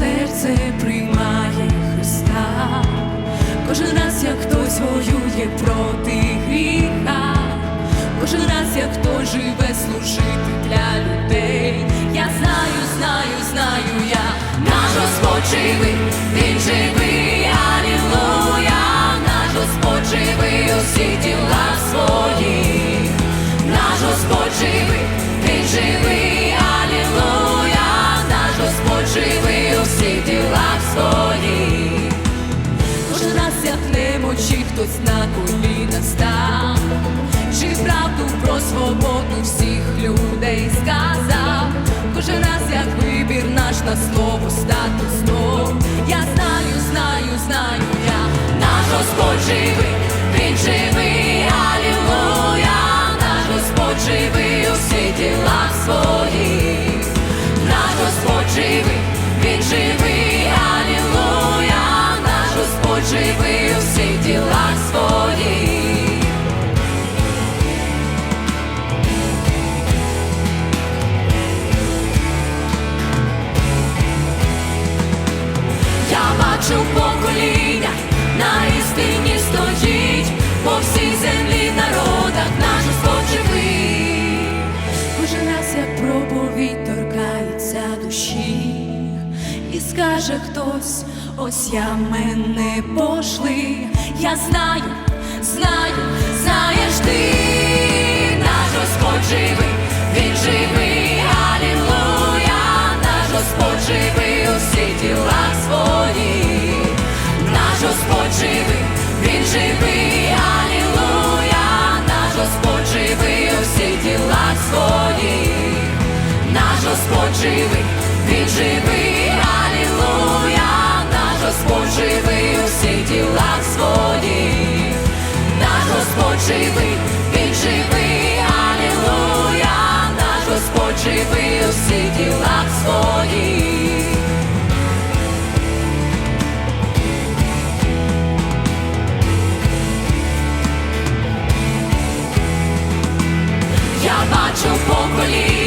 серце приймає Христа. Кожен раз, як хтось воює проти гріха, кожен раз, як хтось живе служити для людей. Я знаю, знаю, знаю я, наш Господь живий, він живий, хтось на коліна став, чи правду про свободу всіх людей сказав, кожен раз, як вибір наш на слово стати знов. Я знаю, знаю, знаю я, наш Господь живий, він живий, алілуя, наш Господь живий у всіх ділах своїх, наш Господь живий, він живий, алілуя, наш Господь живий душі, і скаже хтось, ось я мене пошли. Я знаю, знаю, знаєш ти, живий, він живий, алілуя, наш Господь живий у всіх ділах своїх. Я бачу покоління,